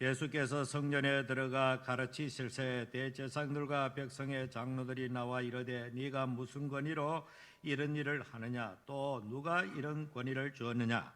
예수께서 성전에 들어가 가르치실새 대제사장들과 백성의 장로들이 나와 이르되 네가 무슨 권위로 이런 일을 하느냐? 또 누가 이런 권위를 주었느냐?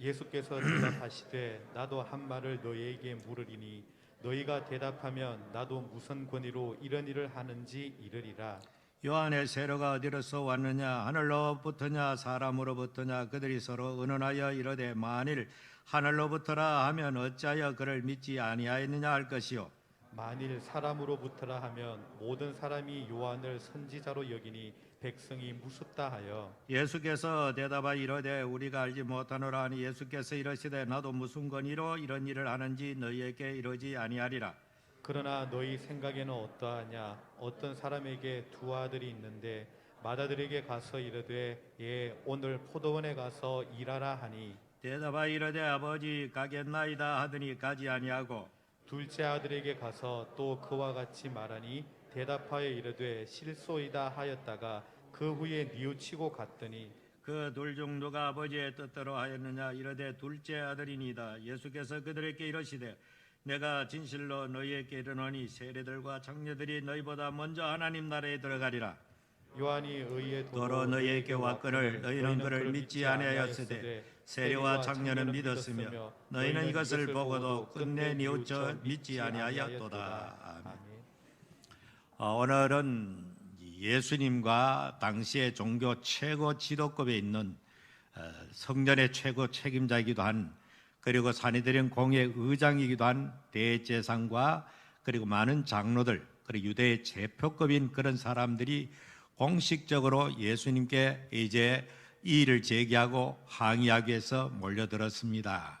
예수께서 대답하시되 나도 한 말을 너희에게 물으리니 너희가 대답하면 나도 무슨 권위로 이런 일을 하는지 이르리라. 요한의 세로가 어디로서 왔느냐? 하늘로부터냐? 사람으로부터냐? 그들이 서로 의논하여 이르되 만일 하늘로부터라 하면 어찌하여 그를 믿지 아니하였느냐 할 것이요. 만일 사람으로부터라 하면 모든 사람이 요한을 선지자로 여기니 백성이 무섭다 하여. 예수께서 대답하여 이르되 우리가 알지 못하노라 하니 예수께서 이르시되 나도 무슨 권위로 이런 일을 하는지 너희에게 이르지 아니하리라. 그러나 너희 생각에는 어떠하냐? 어떤 사람에게 두 아들이 있는데 맏아들에게 가서 이르되 예 오늘 포도원에 가서 일하라 하니 대답하여 이르되 아버지 가겠나이다 하더니 가지 아니하고. 둘째 아들에게 가서 또 그와 같이 말하니 대답하여 이르되 실소이다 하였다가 그 후에 뉘우치고 갔더니 그 둘 중 누가 아버지의 뜻대로 하였느냐? 이르되 둘째 아들이니이다. 예수께서 그들에게 이르시되 내가 진실로 너희에게 이르노니 세례들과 장녀들이 너희보다 먼저 하나님 나라에 들어가리라. 요한이 의의 도로 너희에게 왔거늘 너희는 그를 믿지 아니하였으되 세례와 장녀는 믿었으며 너희는 이것을 보고도 끝내 뉘우쳐 믿지 아니하였도다 아멘. 어, 오늘은 예수님과 당시의 종교 최고 지도급에 있는 어, 성전의 최고 책임자이기도 한 그리고 산이들인 공의 의장이기도 한 대제상과 그리고 많은 장로들 그리고 유대의 제표급인 그런 사람들이 공식적으로 예수님께 이제 이의를 제기하고 항의하기 위해서 몰려들었습니다.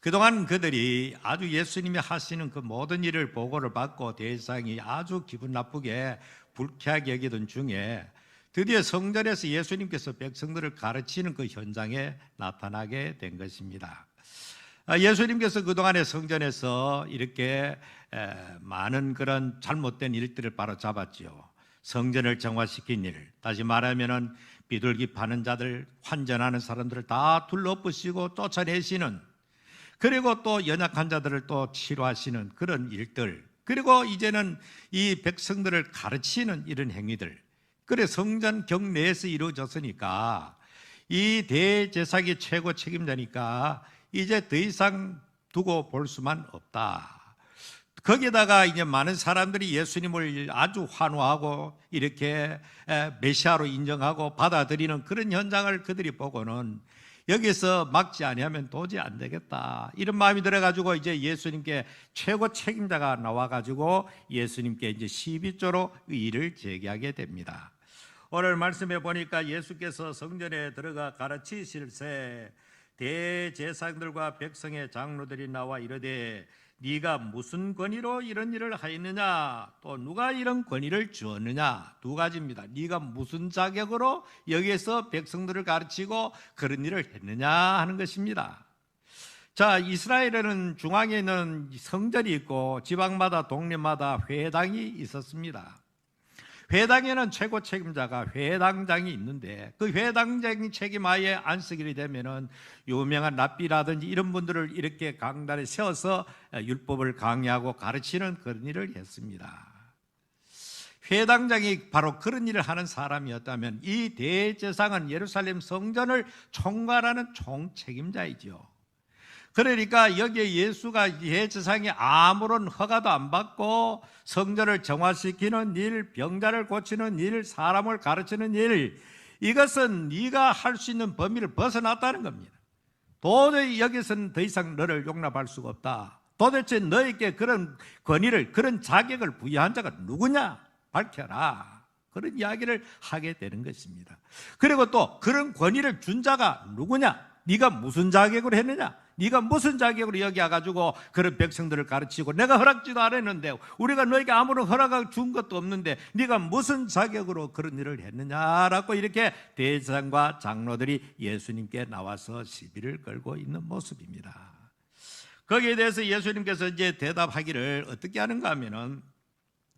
그동안 그들이 아주 예수님이 하시는 그 모든 일을 보고를 받고 대상이 아주 기분 나쁘게 불쾌하게 여기던 중에 드디어 성전에서 예수님께서 백성들을 가르치는 그 현장에 나타나게 된 것입니다. 아, 예수님께서 그동안의 성전에서 이렇게 에, 많은 그런 잘못된 일들을 바로 잡았지요. 성전을 정화시킨 일, 다시 말하면은 비둘기 파는 자들, 환전하는 사람들을 다 둘러부시고 쫓아내시는 그리고 또 연약한 자들을 또 치료하시는 그런 일들, 그리고 이제는 이 백성들을 가르치는 이런 행위들, 그래 성전 경내에서 이루어졌으니까 이 대제사기 최고 책임자니까 이제 더 이상 두고 볼 수만 없다. 거기다가 이제 많은 사람들이 예수님을 아주 환호하고 이렇게 에, 메시아로 인정하고 받아들이는 그런 현장을 그들이 보고는 여기서 막지 아니하면 도저히 안 되겠다. 이런 마음이 들어가지고 이제 예수님께 최고 책임자가 나와가지고 예수님께 이제 시비조로 의의를 제기하게 됩니다. 오늘 말씀해 보니까 예수께서 성전에 들어가 가르치실새 대제사장들과 백성의 장로들이 나와 이르되 네가 무슨 권위로 이런 일을 하였느냐 또 누가 이런 권위를 주었느냐 두 가지입니다. 네가 무슨 자격으로 여기에서 백성들을 가르치고 그런 일을 했느냐 하는 것입니다. 자, 이스라엘에는 중앙에 있는 성전이 있고 지방마다 동네마다 회당이 있었습니다. 회당에는 최고 책임자가 회당장이 있는데 그 회당장이 책임하에 안쓰기로 되면은 유명한 랍비라든지 이런 분들을 이렇게 강단에 세워서 율법을 강의하고 가르치는 그런 일을 했습니다. 회당장이 바로 그런 일을 하는 사람이었다면 이 대제상은 예루살렘 성전을 총괄하는 총책임자이죠. 그러니까 여기에 예수가 예제상이 아무런 허가도 안 받고 성전을 정화시키는 일, 병자를 고치는 일, 사람을 가르치는 일, 이것은 네가 할 수 있는 범위를 벗어났다는 겁니다. 도저히 여기서는 더 이상 너를 용납할 수가 없다. 도대체 너에게 그런 권위를, 그런 자격을 부여한 자가 누구냐? 밝혀라. 그런 이야기를 하게 되는 것입니다. 그리고 또 그런 권위를 준 자가 누구냐? 네가 무슨 자격으로 했느냐? 네가 무슨 자격으로 여기 와가지고 그런 백성들을 가르치고 내가 허락지도 않았는데 우리가 너에게 아무런 허락을 준 것도 없는데 네가 무슨 자격으로 그런 일을 했느냐라고 이렇게 대장과 장로들이 예수님께 나와서 시비를 걸고 있는 모습입니다. 거기에 대해서 예수님께서 이제 대답하기를 어떻게 하는가 하면은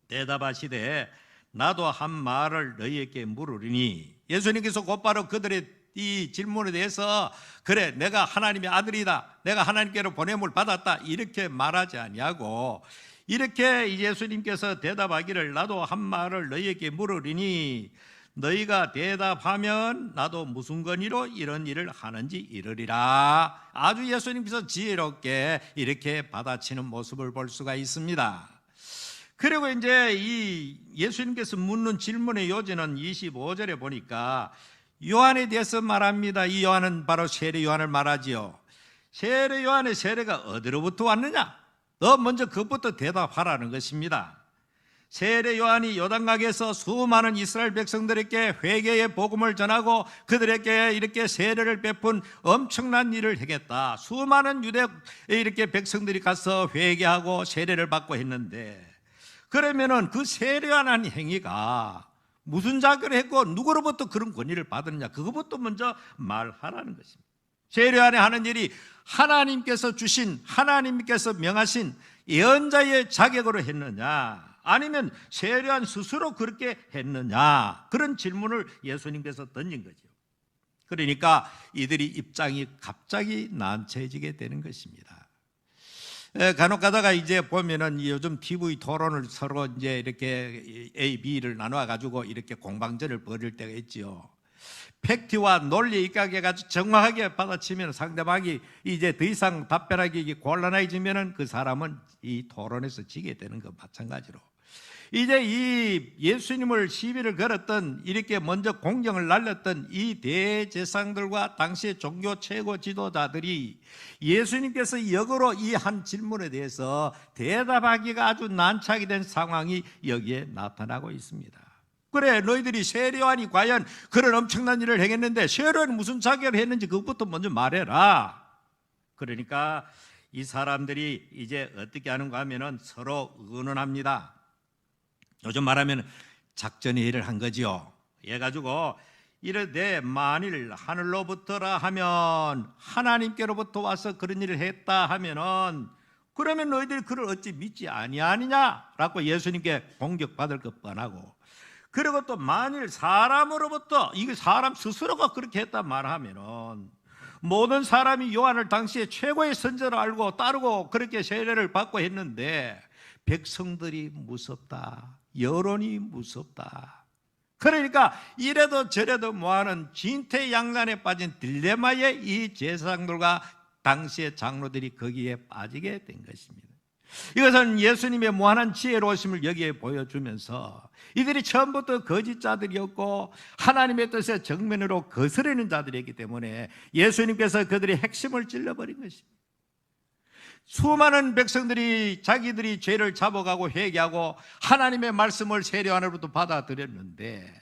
대답하시되 나도 한 말을 너희에게 물으리니 예수님께서 곧바로 그들의 이 질문에 대해서 그래 내가 하나님의 아들이다. 내가 하나님께로 보냄을 받았다. 이렇게 말하지 아니하고 이렇게 예수님께서 대답하기를 나도 한 말을 너희에게 물으리니 너희가 대답하면 나도 무슨 권위로 이런 일을 하는지 이르리라. 아주 예수님께서 지혜롭게 이렇게 받아치는 모습을 볼 수가 있습니다. 그리고 이제 이 예수님께서 묻는 질문의 요지는 25절에 보니까 요한에 대해서 말합니다. 이 요한은 바로 세례 요한을 말하지요. 세례 요한의 세례가 어디로부터 왔느냐? 너 먼저 그것부터 대답하라는 것입니다. 세례 요한이 요단강에서 수많은 이스라엘 백성들에게 회개의 복음을 전하고 그들에게 이렇게 세례를 베푼 엄청난 일을 하겠다. 수많은 유대 이렇게 백성들이 가서 회개하고 세례를 받고 했는데 그러면은 그 세례한 행위가 무슨 자격을 했고 누구로부터 그런 권위를 받았느냐 그것부터 먼저 말하라는 것입니다. 세례 안에 하는 일이 하나님께서 주신 하나님께서 명하신 예언자의 자격으로 했느냐 아니면 세례안 스스로 그렇게 했느냐 그런 질문을 예수님께서 던진 거죠. 그러니까 이들이 입장이 갑자기 난처해지게 되는 것입니다. 에, 간혹 가다가 이제 보면은 요즘 TV 토론을 서로 이제 이렇게 A, B를 나눠 가지고 이렇게 공방전을 벌일 때가 있지요. 팩트와 논리에 입각해 가지고 정확하게 받아치면 상대방이 이제 더 이상 답변하기 곤란해지면은 그 사람은 이 토론에서 지게 되는 것 마찬가지로. 이제 이 예수님을 시비를 걸었던 이렇게 먼저 공경을 날렸던 이 대제상들과 당시의 종교 최고 지도자들이 예수님께서 역으로 이 한 질문에 대해서 대답하기가 아주 난처하게 된 상황이 여기에 나타나고 있습니다. 그래 너희들이 세례요한이 과연 그런 엄청난 일을 행했는데 세례요한이 무슨 자격을 했는지 그것부터 먼저 말해라. 그러니까 이 사람들이 이제 어떻게 하는가 하면은 서로 의논합니다. 요즘 말하면 작전 회의를 한 거지요. 예 가지고 이르되 만일 하늘로부터라 하면 하나님께로부터 와서 그런 일을 했다 하면은 그러면 너희들이 그를 어찌 믿지 아니하느냐라고 예수님께 공격받을 것 뻔하고 그리고 또 만일 사람으로부터 이게 사람 스스로가 그렇게 했다 말하면은 모든 사람이 요한을 당시에 최고의 선제로 알고 따르고 그렇게 세례를 받고 했는데 백성들이 무섭다. 여론이 무섭다. 그러니까 이래도 저래도 뭐하는 진퇴양난에 빠진 딜레마에 이 제사장들과 당시의 장로들이 거기에 빠지게 된 것입니다. 이것은 예수님의 무한한 지혜로우심을 여기에 보여주면서 이들이 처음부터 거짓자들이었고 하나님의 뜻에 정면으로 거스르는 자들이었기 때문에 예수님께서 그들의 핵심을 찔러버린 것입니다. 수많은 백성들이 자기들이 죄를 잡아가고 회개하고 하나님의 말씀을 세례 안으로부터 받아들였는데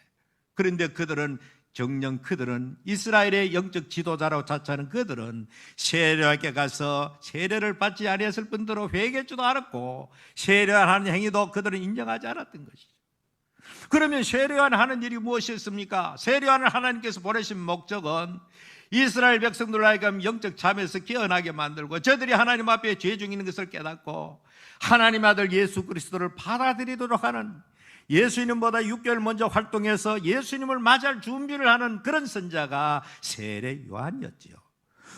그런데 그들은 정녕 그들은 이스라엘의 영적 지도자라고 자처하는 그들은 세례학에 가서 세례를 받지 아니했을 뿐더러 회개주도 않았고 세례하는 행위도 그들은 인정하지 않았던 것이죠. 그러면 세례안 하는 일이 무엇이었습니까? 세례안을 하나님께서 보내신 목적은 이스라엘 백성들 하여금 영적 잠에서 깨어나게 만들고 저들이 하나님 앞에 죄 있는 것을 깨닫고 하나님 아들 예수 그리스도를 받아들이도록 하는 예수님보다 6개월 먼저 활동해서 예수님을 맞이할 준비를 하는 그런 선자가 세례 요한이었지요.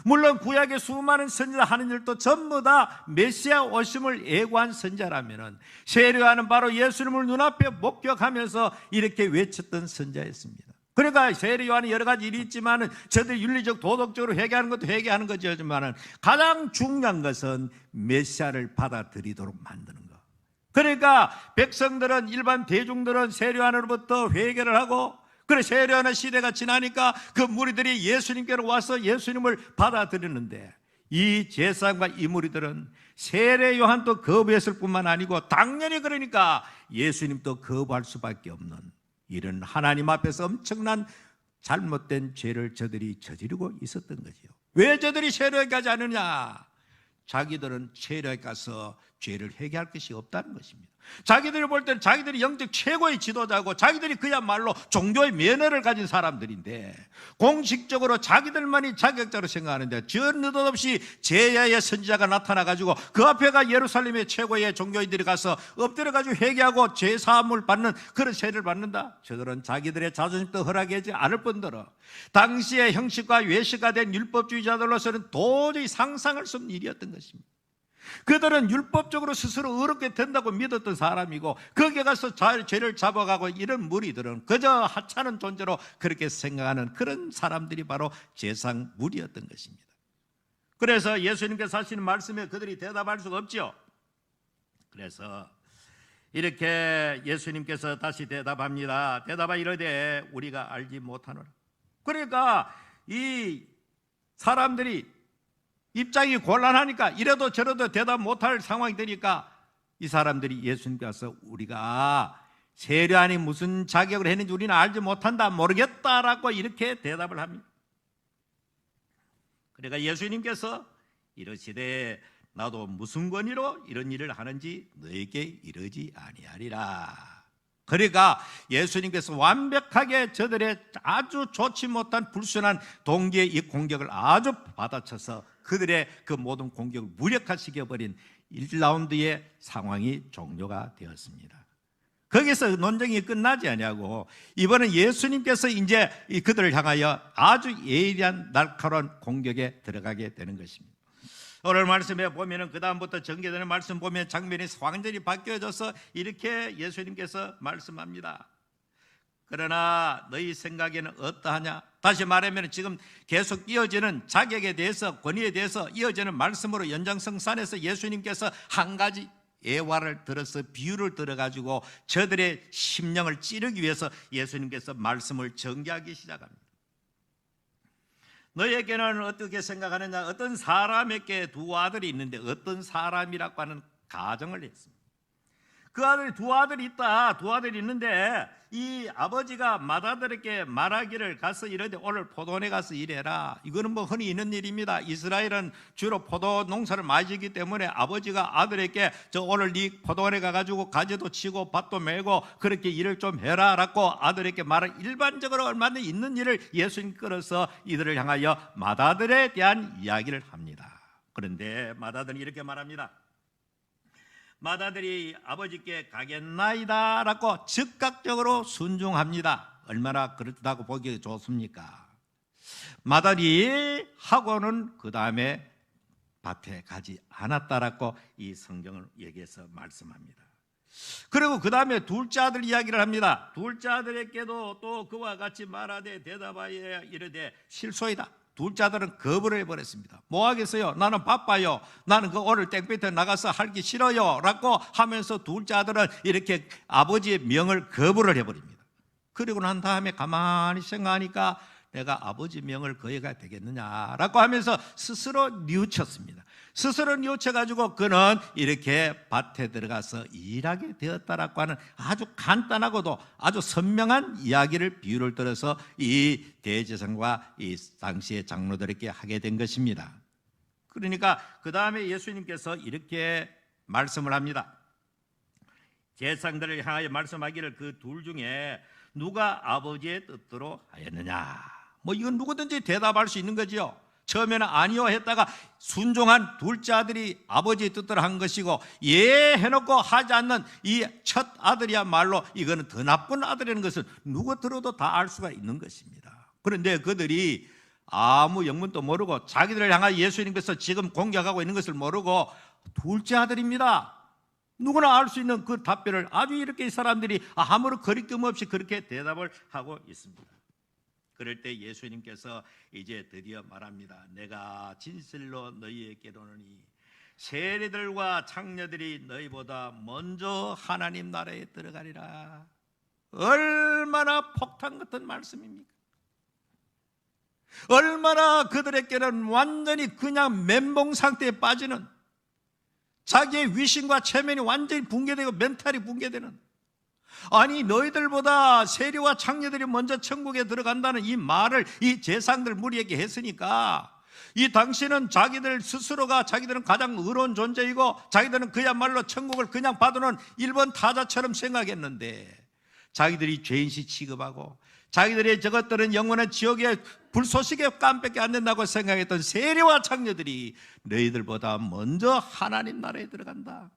물론 구약의 수많은 선지자 하는 일도 전부 다 메시아 오심을 예고한 선자라면은 세례요한은 바로 예수님을 눈앞에 목격하면서 이렇게 외쳤던 선자였습니다. 그러니까 세례 요한이 여러 가지 일이 있지만은 저들 윤리적 도덕적으로 회개하는 것도 회개하는 거지만은 가장 중요한 것은 메시아를 받아들이도록 만드는 것. 그러니까 백성들은 일반 대중들은 세례 요한으로부터 회개를 하고 그래 세례 요한의 시대가 지나니까 그 무리들이 예수님께로 와서 예수님을 받아들이는데 이 제사장과 이 무리들은 세례 요한도 거부했을 뿐만 아니고 당연히 그러니까 예수님도 거부할 수밖에 없는 이런 하나님 앞에서 엄청난 잘못된 죄를 저들이 저지르고 있었던 거지요. 왜 저들이 세례에 가지 않느냐? 자기들은 세례에 가서 죄를 회개할 것이 없다는 것입니다. 자기들이 볼 때는 자기들이 영적 최고의 지도자고 자기들이 그야말로 종교의 면허를 가진 사람들인데 공식적으로 자기들만이 자격자로 생각하는데 저 느닷없이 제야의 선지자가 나타나 가지고 그 앞에가 예루살렘의 최고의 종교인들이 가서 엎드려 가지고 회개하고 죄 사함을 받는 그런 세를 받는다. 저들은 자기들의 자존심도 허락하지 않을 뿐더러 당시의 형식과 외식가 된 율법주의자들로서는 도저히 상상할 수 없는 일이었던 것입니다. 그들은 율법적으로 스스로 어렵게 된다고 믿었던 사람이고 거기에 가서 자- 죄를 잡아가고 이런 무리들은 그저 하찮은 존재로 그렇게 생각하는 그런 사람들이 바로 제상 무리였던 것입니다. 그래서 예수님께서 하시는 말씀에 그들이 대답할 수가 없죠. 그래서 이렇게 예수님께서 다시 대답합니다. 대답하 이르되 우리가 알지 못하노라. 그러니까 이 사람들이 입장이 곤란하니까 이래도 저래도 대답 못할 상황이 되니까 이 사람들이 예수님께서 우리가 세례안이 무슨 자격을 했는지 우리는 알지 못한다 모르겠다라고 이렇게 대답을 합니다. 그러니까 예수님께서 이러시되 나도 무슨 권위로 이런 일을 하는지 너에게 이르지 아니하리라. 그러니까 예수님께서 완벽하게 저들의 아주 좋지 못한 불순한 동기의 이 공격을 아주 받아쳐서 그들의 그 모든 공격을 무력화시켜 버린 1라운드의 상황이 종료가 되었습니다. 거기서 논쟁이 끝나지 아니하고 이번엔 예수님께서 이제 이 그들을 향하여 아주 예리한 날카로운 공격에 들어가게 되는 것입니다. 오늘 말씀에 보면은 그 다음부터 전개되는 말씀 보면 장면이 완전히 바뀌어져서 이렇게 예수님께서 말씀합니다. 그러나 너희 생각에는 어떠하냐? 다시 말하면 지금 계속 이어지는 자격에 대해서 권위에 대해서 이어지는 말씀으로 연장성산에서 예수님께서 한 가지 예화를 들어서 비유를 들어가지고 저들의 심령을 찌르기 위해서 예수님께서 말씀을 전개하기 시작합니다. 너에게는 어떻게 생각하느냐? 어떤 사람에게 두 아들이 있는데 어떤 사람이라고 하는 가정을 했습니다. 그 아들이 두 아들이 있다. 두 아들이 있는데 이 아버지가 맏아들에게 말하기를 가서 이러되 오늘 포도원에 가서 일해라. 이거는 뭐 흔히 있는 일입니다. 이스라엘은 주로 포도 농사를 지기 때문에 아버지가 아들에게 저 오늘 네 포도원에 가가지고 가지도 치고 밭도 메고 그렇게 일을 좀 해라 라고 아들에게 말을 일반적으로 얼마나 있는 일을 예수님 끌어서 이들을 향하여 맏아들에 대한 이야기를 합니다. 그런데 맏아들은 이렇게 말합니다. 맏아들이 아버지께 가겠나이다 라고 즉각적으로 순종합니다. 얼마나 그렇다고 보기 좋습니까? 맏아들이 하고는 그 다음에 밭에 가지 않았다라고 이 성경을 얘기해서 말씀합니다. 그리고 그 다음에 둘째 아들 이야기를 합니다. 둘째 아들에게도 또 그와 같이 말하되 대답하여 이르되 실소이다. 둘째 아들은 거부를 해버렸습니다. 뭐 하겠어요? 나는 바빠요. 나는 그 오늘 땡볕에 나가서 할기 싫어요. 라고 하면서 둘째 아들은 이렇게 아버지의 명을 거부를 해버립니다. 그리고 난 다음에 가만히 생각하니까 내가 아버지 명을 거해가 되겠느냐라고 하면서 스스로 뉘우쳤습니다. 스스로 뉘우쳐가지고 그는 이렇게 밭에 들어가서 일하게 되었다라고 하는 아주 간단하고도 아주 선명한 이야기를 비유를 들어서 이 대제사장과 이 당시의 장로들에게 하게 된 것입니다. 그러니까 그 다음에 예수님께서 이렇게 말씀을 합니다. 제사장들을 향하여 말씀하기를 그 둘 중에 누가 아버지의 뜻대로 하였느냐? 뭐 이건 누구든지 대답할 수 있는 거지요. 처음에는 아니요 했다가 순종한 둘째 아들이 아버지의 뜻대로 한 것이고 예 해놓고 하지 않는 이 첫 아들이야말로 이거는 더 나쁜 아들이라는 것은 누구 들어도 다 알 수가 있는 것입니다. 그런데 그들이 아무 영문도 모르고 자기들을 향하여 예수님께서 지금 공격하고 있는 것을 모르고 둘째 아들입니다. 누구나 알 수 있는 그 답변을 아주 이렇게 이 사람들이 아무런 거리낌 없이 그렇게 대답을 하고 있습니다. 그럴 때 예수님께서 이제 드디어 말합니다. 내가 진실로 너희에게 이르노니 세리들과 창녀들이 너희보다 먼저 하나님 나라에 들어가리라. 얼마나 폭탄 같은 말씀입니까? 얼마나 그들에게는 완전히 그냥 멘붕 상태에 빠지는 자기의 위신과 체면이 완전히 붕괴되고 멘탈이 붕괴되는 아니 너희들보다 세리와 창녀들이 먼저 천국에 들어간다는 이 말을 이 재상들 무리에게 했으니까 이 당시는 자기들 스스로가 자기들은 가장 의로운 존재이고 자기들은 그야말로 천국을 그냥 받아놓은 일본 타자처럼 생각했는데 자기들이 죄인시 취급하고 자기들의 저것들은 영원한 지옥의 불소식에 깜밖에 안 된다고 생각했던 세리와 창녀들이 너희들보다 먼저 하나님 나라에 들어간다.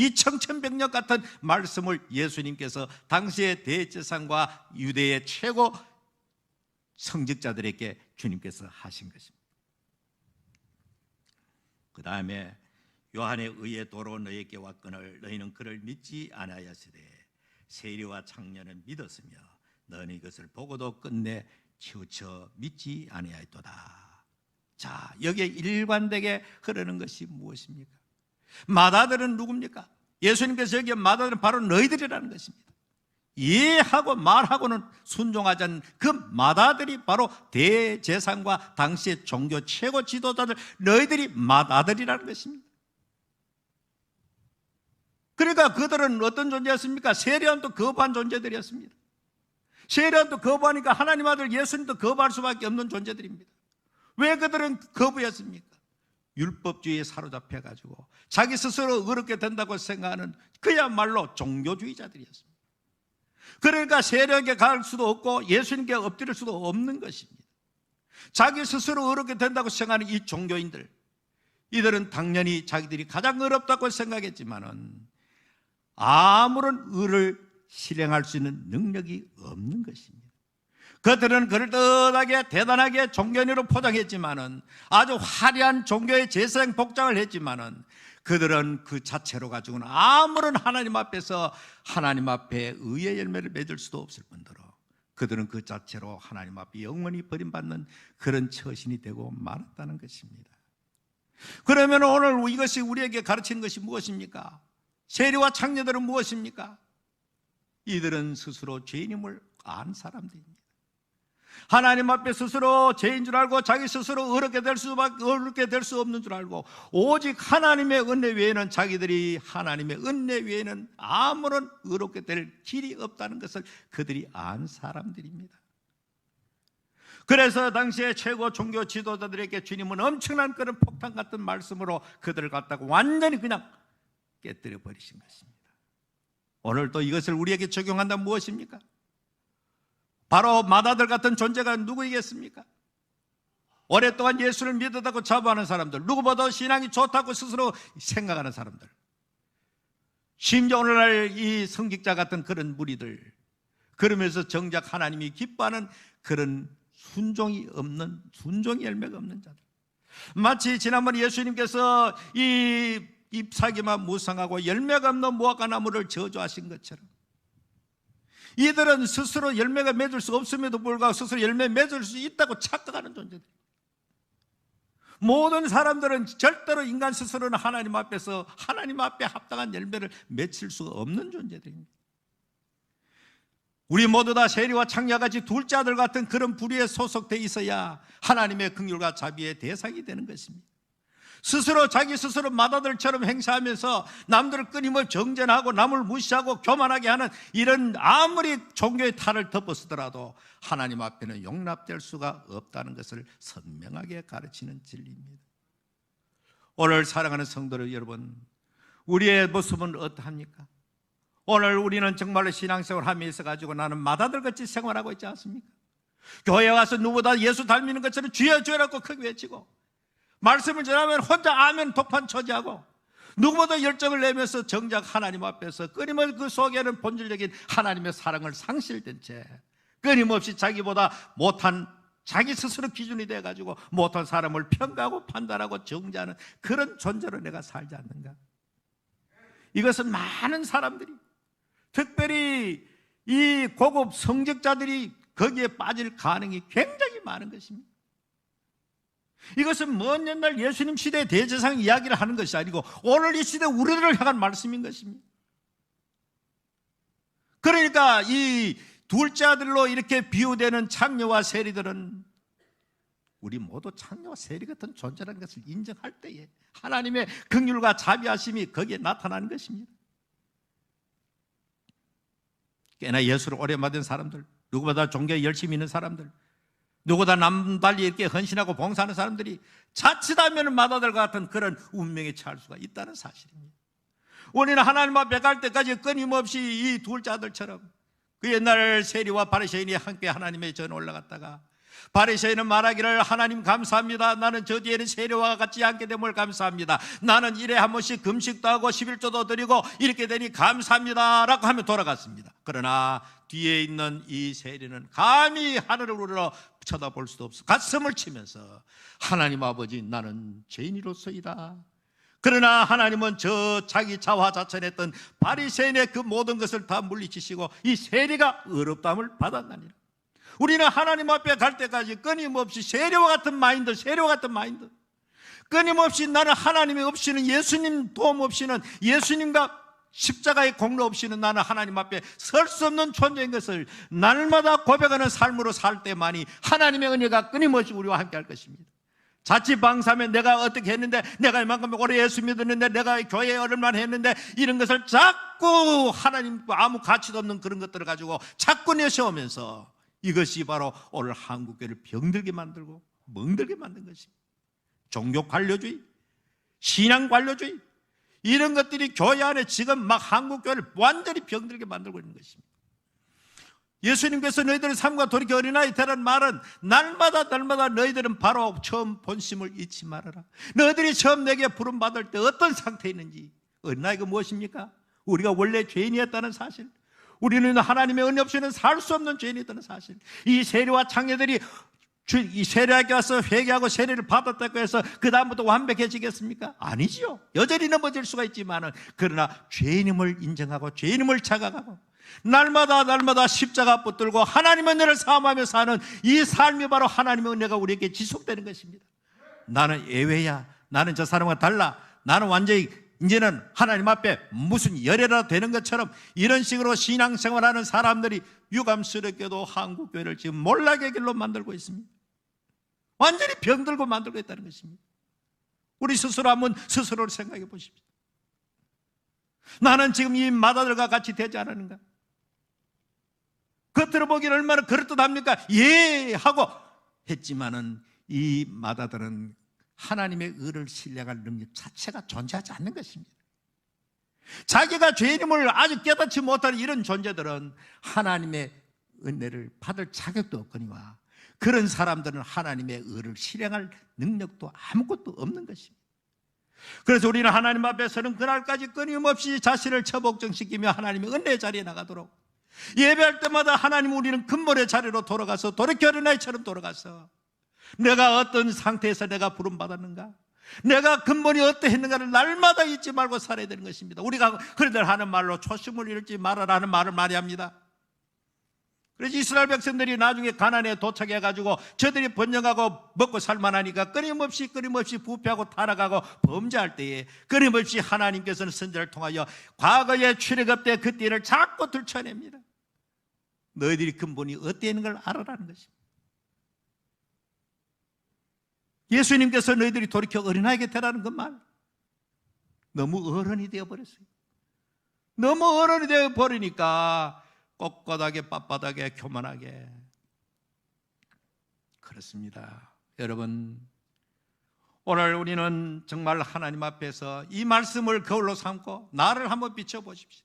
이 청천벽력 같은 말씀을 예수님께서 당시의 대제사장과 유대의 최고 성직자들에게 주님께서 하신 것입니다. 그 다음에 요한의 의에 도로 너희에게 왔거늘 너희는 그를 믿지 아니하였으되 세리와 창녀는 믿었으며 너는 이것을 보고도 끝내 치우쳐 믿지 아니하였도다. 자, 여기에 일관되게 흐르는 것이 무엇입니까? 마다들은 누굽니까? 예수님께서 여기에 마다들은 바로 너희들이라는 것입니다. 이해하고 말하고는 순종하지 않는 그 마다들이 바로 대제상과 당시의 종교 최고 지도자들 너희들이 마다들이라는 것입니다. 그러니까 그들은 어떤 존재였습니까? 세례원도 거부한 존재들이었습니다. 세례원도 거부하니까 하나님 아들 예수님도 거부할 수밖에 없는 존재들입니다. 왜 그들은 거부했습니까? 율법주의에 사로잡혀 가지고 자기 스스로 의롭게 된다고 생각하는 그야말로 종교주의자들이었습니다. 그러니까 세력에 갈 수도 없고 예수님께 엎드릴 수도 없는 것입니다. 자기 스스로 의롭게 된다고 생각하는 이 종교인들, 이들은 당연히 자기들이 가장 의롭다고 생각했지만은 아무런 의를 실행할 수 있는 능력이 없는 것입니다. 그들은 그럴듯하게 대단하게 종교인으로 포장했지만은 아주 화려한 종교의 재생 복장을 했지만은 그들은 그 자체로 가지고는 아무런 하나님 앞에서 하나님 앞에 의의 열매를 맺을 수도 없을 뿐더러 그들은 그 자체로 하나님 앞에 영원히 버림받는 그런 처신이 되고 말았다는 것입니다. 그러면 오늘 이것이 우리에게 가르치는 것이 무엇입니까? 세리와 창녀들은 무엇입니까? 이들은 스스로 죄인임을 안 사람들입니다. 하나님 앞에 스스로 죄인 줄 알고 자기 스스로 어렵게 될 수밖에 어렵게 될 수 없는 줄 알고 오직 하나님의 은혜 외에는 자기들이 하나님의 은혜 외에는 아무런 의롭게 될 길이 없다는 것을 그들이 안 사람들입니다. 그래서 당시에 최고 종교 지도자들에게 주님은 엄청난 그런 폭탄 같은 말씀으로 그들을 갖다가 완전히 그냥 깨뜨려 버리신 것입니다. 오늘 또 이것을 우리에게 적용한다면 무엇입니까? 바로 마다들 같은 존재가 누구이겠습니까? 오랫동안 예수를 믿었다고 자부하는 사람들, 누구보다 신앙이 좋다고 스스로 생각하는 사람들, 심지어 오늘날 이 성직자 같은 그런 무리들, 그러면서 정작 하나님이 기뻐하는 그런 순종이 없는, 순종의 열매가 없는 자들. 마치 지난번 예수님께서 이 잎사귀만 무성하고 열매가 없는 무화과 나무를 저주하신 것처럼 이들은 스스로 열매가 맺을 수 없음에도 불구하고 스스로 열매 맺을 수 있다고 착각하는 존재들. 모든 사람들은 절대로 인간 스스로는 하나님 앞에서 하나님 앞에 합당한 열매를 맺을 수가 없는 존재들입니다. 우리 모두 다 세리와 창녀같이 둘째 아들 같은 그런 부류에 소속돼 있어야 하나님의 긍휼과 자비의 대상이 되는 것입니다. 스스로 자기 스스로 마다들처럼 행사하면서 남들을 끊임없이 정전하고 남을 무시하고 교만하게 하는 이런 아무리 종교의 탈을 덮어쓰더라도 하나님 앞에는 용납될 수가 없다는 것을 선명하게 가르치는 진리입니다. 오늘 사랑하는 성도들 여러분, 우리의 모습은 어떠합니까? 오늘 우리는 정말로 신앙생활 하면서 가지고 나는 마다들 같이 생활하고 있지 않습니까? 교회 와서 누구보다 예수 닮는 것처럼 주여 주여라고 크게 외치고 말씀을 전하면 혼자 아멘 독판 처지하고 누구보다 열정을 내면서 정작 하나님 앞에서 끊임없이 그 속에는 본질적인 하나님의 사랑을 상실된 채 끊임없이 자기보다 못한 자기 스스로 기준이 돼가지고 못한 사람을 평가하고 판단하고 정죄하는 그런 존재로 내가 살지 않는가? 이것은 많은 사람들이 특별히 이 고급 성직자들이 거기에 빠질 가능이 굉장히 많은 것입니다. 이것은 먼 옛날 예수님 시대 대제상 이야기를 하는 것이 아니고 오늘 이 시대 우리들을 향한 말씀인 것입니다. 그러니까 이 둘째 아들로 이렇게 비유되는 창녀와 세리들은 우리 모두 창녀와 세리 같은 존재라는 것을 인정할 때에 하나님의 긍휼과 자비하심이 거기에 나타나는 것입니다. 꽤나 예수를 오래 받은 사람들, 누구보다 종교에 열심히 있는 사람들, 누구보다 남달리 이렇게 헌신하고 봉사하는 사람들이 자칫하면 마다들과 같은 그런 운명에 처할 수가 있다는 사실입니다. 우리는 하나님 앞에 갈 때까지 끊임없이 이 둘째 아들처럼 그 옛날 세리와 바리새인이 함께 하나님의 전 올라갔다가 바리새인은 말하기를 하나님 감사합니다. 나는 저 뒤에는 세례와 같지 않게 됨을 감사합니다. 나는 일에 한 번씩 금식도 하고 11조도 드리고 이렇게 되니 감사합니다라고 하며 돌아갔습니다. 그러나 뒤에 있는 이 세리는 감히 하늘을 우러러 쳐다볼 수도 없어 가슴을 치면서 하나님 아버지 나는 죄인이로서이다. 그러나 하나님은 저 자기 자화자찬했던 바리새인의 그 모든 것을 다 물리치시고 이 세리가 의롭다함을 받았나니라. 우리는 하나님 앞에 갈 때까지 끊임없이 세례와 같은 마인드, 세례와 같은 마인드. 끊임없이 나는 하나님이 없이는 예수님 도움 없이는 예수님과 십자가의 공로 없이는 나는 하나님 앞에 설 수 없는 존재인 것을 날마다 고백하는 삶으로 살 때만이 하나님의 은혜가 끊임없이 우리와 함께 할 것입니다. 자칫 방사면 내가 어떻게 했는데 내가 이만큼 오래 예수 믿었는데 내가 교회에 얼마나 했는데 이런 것을 자꾸 하나님 아무 가치도 없는 그런 것들을 가지고 자꾸 내세우면서 이것이 바로 오늘 한국교회를 병들게 만들고 멍들게 만든 것입니다. 종교 관료주의, 신앙 관료주의 이런 것들이 교회 안에 지금 막 한국교회를 완전히 병들게 만들고 있는 것입니다. 예수님께서 너희들의 삶과 돌이켜 어린아이 되라는 말은 날마다 날마다 너희들은 바로 처음 본심을 잊지 말아라. 너희들이 처음 내게 부름받을 때 어떤 상태에 있는지 어린아이가 무엇입니까? 우리가 원래 죄인이었다는 사실 우리는 하나님의 은혜 없이는 살 수 없는 죄인이었다는 사실 이 세례와 주- 이 세례학교 와서 회개하고 세례를 받았다고 해서 그 다음부터 완벽해지겠습니까? 아니지요. 여전히 넘어질 수가 있지만은 그러나 죄인임을 인정하고 죄인임을 자각하고 날마다 날마다 십자가 붙들고 하나님의 은혜를 사모하며 사는 이 삶이 바로 하나님의 은혜가 우리에게 지속되는 것입니다. 나는 예외야. 나는 저 사람과 달라. 나는 완전히 이제는 하나님 앞에 무슨 열애라 되는 것처럼 이런 식으로 신앙생활하는 사람들이 유감스럽게도 한국 교회를 지금 몰락의 길로 만들고 있습니다. 완전히 병들고 만들고 있다는 것입니다. 우리 스스로 한번 스스로를 생각해 보십시오. 나는 지금 이 마다들과 같이 되지 않았는가? 겉으로 보기엔 얼마나 그럴듯합니까? 예! 하고 했지만은 이 마다들은 하나님의 의를 신뢰할 능력 자체가 존재하지 않는 것입니다. 자기가 죄인임을 아직 깨닫지 못하는 이런 존재들은 하나님의 은혜를 받을 자격도 없거니와 그런 사람들은 하나님의 의를 실행할 능력도 아무것도 없는 것입니다. 그래서 우리는 하나님 앞에서는 그날까지 끊임없이 자신을 처복정시키며 하나님의 은혜 자리에 나가도록 예배할 때마다 하나님 우리는 근본의 자리로 돌아가서 돌이켜 어린아이처럼 돌아가서 내가 어떤 상태에서 내가 부름받았는가 내가 근본이 어떠했는가를 날마다 잊지 말고 살아야 되는 것입니다 우리가 그들 하는 말로 초심을 잃지 말아라는 말을 많이 합니다 그래서 이스라엘 백성들이 나중에 가난에 도착해가지고 저들이 번영하고 먹고 살만하니까 끊임없이 끊임없이 부패하고 타락하고 범죄할 때에 끊임없이 하나님께서는 선자를 통하여 과거의 출애굽 때 그 때를 자꾸 들춰냅니다. 너희들이 근본이 어디에 걸 알아라는 것입니다. 예수님께서 너희들이 돌이켜 어린아이에게 되라는 것만 너무 어른이 되어버렸어요. 너무 어른이 되어버리니까 꼿꼿하게 빳빳하게 교만하게 그렇습니다. 여러분 오늘 우리는 정말 하나님 앞에서 이 말씀을 거울로 삼고 나를 한번 비춰보십시오.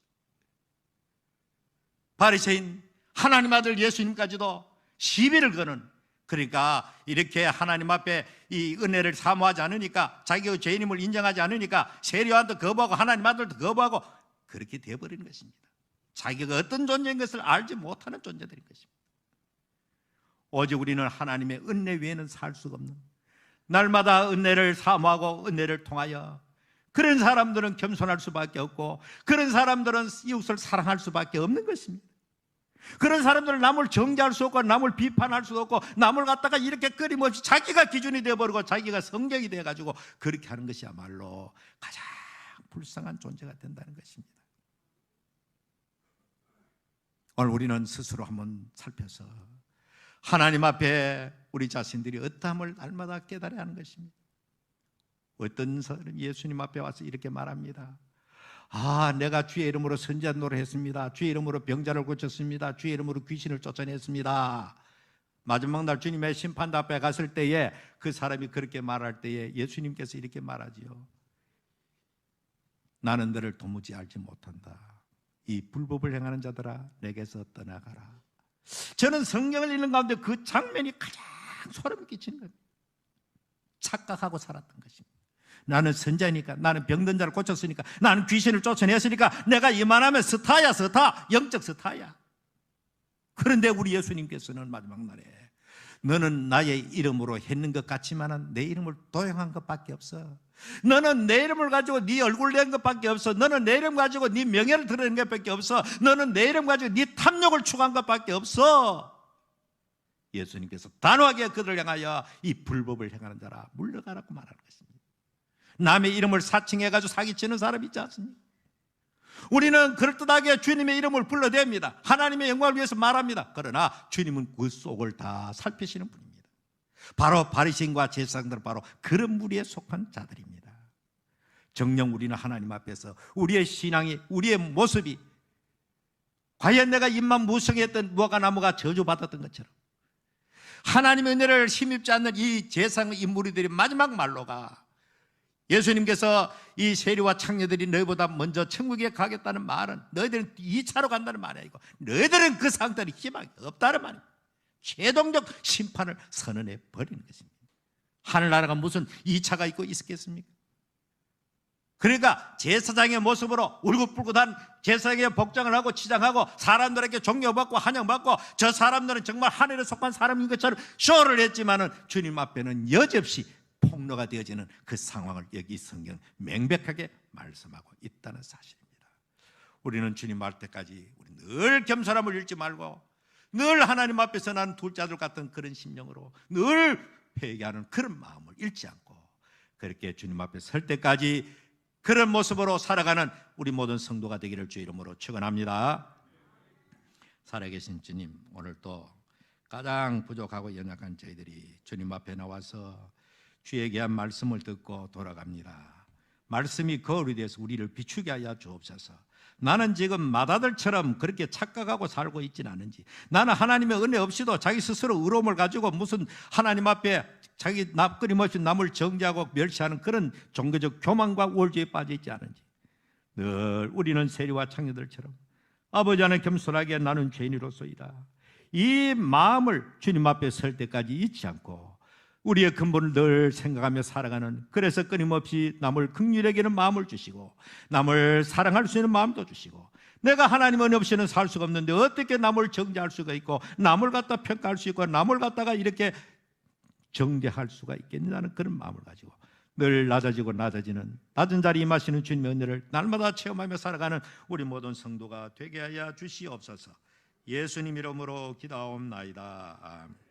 바리새인 하나님 아들 예수님까지도 시비를 거는 그러니까 이렇게 하나님 앞에 이 은혜를 사모하지 않으니까 자기가 죄인임을 인정하지 않으니까 세례와도 거부하고 하나님 아들도 거부하고 그렇게 되어버리는 것입니다. 자기가 어떤 존재인 것을 알지 못하는 존재들인 것입니다. 오직 우리는 하나님의 은혜 외에는 살 수가 없는 날마다 은혜를 사모하고 은혜를 통하여 그런 사람들은 겸손할 수밖에 없고 그런 사람들은 이웃을 사랑할 수밖에 없는 것입니다. 그런 사람들은 남을 정죄할 수 없고 남을 비판할 수 없고 남을 갖다가 이렇게 끊임없이 자기가 기준이 되어버리고 자기가 성격이 돼가지고 그렇게 하는 것이야말로 가장 불쌍한 존재가 된다는 것입니다. 오늘 우리는 스스로 한번 살펴서 하나님 앞에 우리 자신들이 어떠함을 날마다 깨달아야 하는 것입니다. 어떤 사람 예수님 앞에 와서 이렇게 말합니다. 아, 내가 주의 이름으로 선지한 노래 했습니다. 주의 이름으로 병자를 고쳤습니다. 주의 이름으로 귀신을 쫓아냈습니다. 마지막 날 주님의 심판대 앞에 갔을 때에 그 사람이 그렇게 말할 때에 예수님께서 이렇게 말하지요. 나는 너를 도무지 알지 못한다. 이 불법을 행하는 자들아 내게서 떠나가라. 저는 성경을 읽는 가운데 그 장면이 가장 소름 끼치는 겁니다. 착각하고 살았던 것입니다. 나는 선자니까 나는 병든 자를 고쳤으니까 나는 귀신을 쫓아냈으니까 내가 이만하면 스타야 스타 영적 스타야. 그런데 우리 예수님께서는 마지막 날에 너는 나의 이름으로 했는 것 같지만은 내 이름을 도용한 것밖에 없어. 너는 내 이름을 가지고 네 얼굴 낸 것밖에 없어. 너는 내 이름 가지고 네 명예를 드러낸 것밖에 없어. 너는 내 이름 가지고 네 탐욕을 추구한 것밖에 없어. 예수님께서 단호하게 그들을 향하여 이 불법을 행하는 자라 물러가라고 말하는 것입니다. 남의 이름을 사칭해 가지고 사기치는 사람이 있지 않습니까? 우리는 그럴듯하게 주님의 이름을 불러댑니다. 하나님의 영광을 위해서 말합니다. 그러나 주님은 그 속을 다 살피시는 분입니다. 바로 바리새인과 제사장들 바로 그런 무리에 속한 자들입니다. 정녕 우리는 하나님 앞에서 우리의 신앙이 우리의 모습이 과연 내가 입만 무성했던 무화과 나무가 저주받았던 것처럼 하나님의 은혜를 힘입지 않는 이 제상 인물들이 마지막 말로가 예수님께서 이 세리와 창녀들이 너희보다 먼저 천국에 가겠다는 말은 너희들은 2차로 간다는 말이 아니고 너희들은 그 상태는 희망이 없다는 말입니다. 최종적 심판을 선언해 버리는 것입니다. 하늘나라가 무슨 2차가 있고 있었겠습니까? 그러니까 제사장의 모습으로 울긋불긋한 제사장의 복장을 하고 치장하고 사람들에게 존경받고 환영받고 저 사람들은 정말 하늘에 속한 사람인 것처럼 쇼를 했지만은 주님 앞에는 여지없이 폭로가 되어지는 그 상황을 여기 성경 명백하게 말씀하고 있다는 사실입니다. 우리는 주님 말 때까지 우리 늘 겸손함을 잃지 말고 늘 하나님 앞에서 나는 둘째 아들 같은 그런 심령으로 늘 회개하는 그런 마음을 잃지 않고 그렇게 주님 앞에 설 때까지 그런 모습으로 살아가는 우리 모든 성도가 되기를 주 이름으로 축원합니다. 살아계신 주님, 오늘 또 가장 부족하고 연약한 저희들이 주님 앞에 나와서 주에게 한 말씀을 듣고 돌아갑니다. 말씀이 거울이 돼서 우리를 비추게 하여 주옵소서. 나는 지금 마다들처럼 그렇게 착각하고 살고 있지는 않은지 나는 하나님의 은혜 없이도 자기 스스로 의로움을 가지고 무슨 하나님 앞에 자기 납 끊임없이 남을 정죄하고 멸시하는 그런 종교적 교만과 우월주의에 빠져 있지 않은지 늘 우리는 세리와 창녀들처럼 아버지 안에 겸손하게 나는 죄인으로서이다 이 마음을 주님 앞에 설 때까지 잊지 않고 우리의 근본을 늘 생각하며 살아가는 그래서 끊임없이 남을 극률하게 는 마음을 주시고 남을 사랑할 수 있는 마음도 주시고 내가 하나님 은혜 없이는 살 수가 없는데 어떻게 남을 정죄할 수가 있고 남을 갖다 평가할 수 있고 남을 갖다가 이렇게 정죄할 수가 있겠느냐는 그런 마음을 가지고 늘 낮아지고 낮아지는 낮은 자리에 임하시는 주님의 은혜를 날마다 체험하며 살아가는 우리 모든 성도가 되게 하여 주시옵소서. 예수님 이름으로 기도하옵나이다. 아멘.